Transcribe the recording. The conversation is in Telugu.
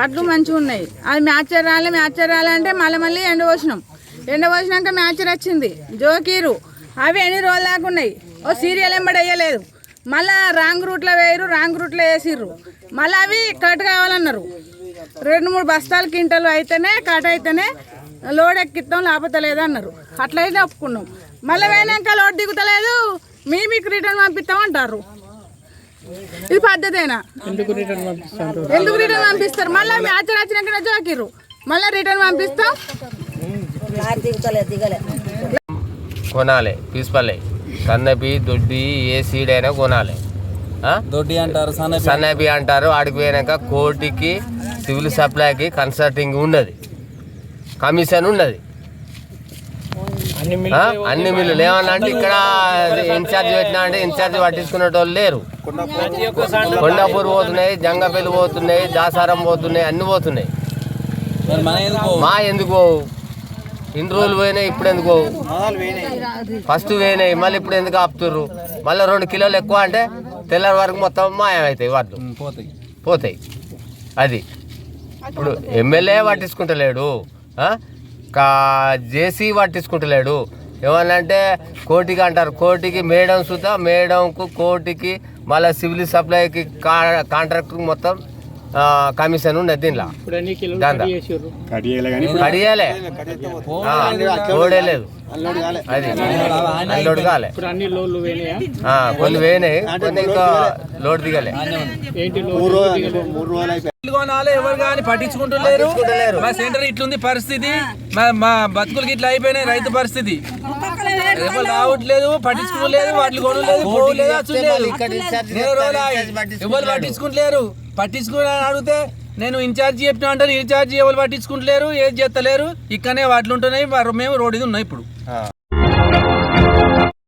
వడ్లు మంచిగా ఉన్నాయి. అది మ్యాచర్ రాలే మ్యాచర్ రాలంటే మళ్ళీ మళ్ళీ ఎండ పోసినాం. ఎండ పోసినాక మ్యాచర్ వచ్చింది జోకీరు. అవి ఎన్ని రోజులు దాకా ఉన్నాయి? ఓ సీరియల్ ఎంబడి వేయలేదు. మళ్ళా రాంగ్ రూట్లో వేయరు రాంగ్ రూట్లో వేసిర్రు. మళ్ళీ అవి కట్ కావాలన్నారు. రెండు మూడు బస్తాలు కింటలు అయితేనే కట్ అయితేనే లోడ్ ఎక్కిస్తాం లేకపోతే అన్నారు అట్లయితే ఒప్పుకున్నాం. మళ్ళీ పోయినాక లోడ్ దిగుతలేదు. మీ మీకు రిటర్న్ పంపిస్తాం అంటారు. ఇది పద్ధతేనా? ఎందుకు రిటర్న్ పంపిస్తాను ఎందుకు రిటర్న్ పంపిస్తారు? మళ్ళీ మ్యాచ్ వచ్చినాక జోకిర్రు మళ్ళీ రిటర్న్ పంపిస్తాం? కొనాలి పీసుపల్లి సన్నపి దొడ్డి ఏ సీడ్ అయినా కొనాలి? దొడ్డి అంటారు సన్న సన్నపి అంటారు ఆడికి పోయినాక కోర్టుకి సివిల్ సప్లైకి కన్సల్టింగ్ ఉన్నది. కమిషన్ ఉన్నది. అన్ని మిల్లులు ఏమన్నా అంటే ఇక్కడ ఇన్ఛార్జ్ పెట్టినా అంటే ఇన్ఛార్జ్ పట్టించుకునే వాళ్ళు లేరు. కొండాపూర్ పోతున్నాయి జంగపల్లి పోతున్నాయి దాసారం పోతున్నాయి అన్ని పోతున్నాయి. మరి మన ఎందుకు మా ఎందుకు పోవు? ఇన్ని రోజులు పోయినాయి ఇప్పుడు ఎందుకు పోవు? ఫస్ట్ పోయినాయి మళ్ళీ ఇప్పుడు ఎందుకు ఆపుతుర్రు? మళ్ళీ రెండు కిలోలు ఎక్కువ అంటే తెల్లారి వరకు మొత్తం మాయమవుతాయి ఉమ్, పోతాయి. పోతాయి. అది. ఇప్పుడు ఎమ్మెల్యే పట్టించుకుంటలేడు. ఆ? కా జేసీ పట్టించుకుంటలేడు. ఏమన్నా అంటే కోటికి అంటారు. కోటికి మేడం సుతా మేడంకు కోటికి మళ్ళీ సివిల్ సప్లైకి కా కాంట్రాక్టర్ మొత్తం ఆ, కమిషన్ ఉన్నది దీనిలో. కడియాలే ఓడేలేదు అది అల్లోడు కాలే. ఇప్పుడు అన్ని లోన్లు పోయినాయా? ఆ, కొన్ని పోయినాయి కొన్ని ఇంకా లోడ్ దిగలే. ఇల్లు కొనాలి ఎవరు కానీ పట్టించుకుంటలేరు. మా సెంటర్ ఇట్లుంది పరిస్థితి. మా బతుకులకి ఇట్లా అయిపోయినాయి రైతు పరిస్థితి. ఎవరు రావట్లేదు పట్టించుకోలేదు వాటిని కొనలేదు పోలేదు. ఎవరు పట్టించుకుంటలేరు. పట్టించుకుని అడిగితే నేను ఇన్ఛార్జి చెప్పిన అంటే ఇన్ఛార్జి ఎవరు పట్టించుకుంటలేరు ఏది చేస్తలేరు ఇక్కడనే వాటిలు ఉంటున్నాయి మేము రోడ్డు ఉన్నాయి ఇప్పుడు.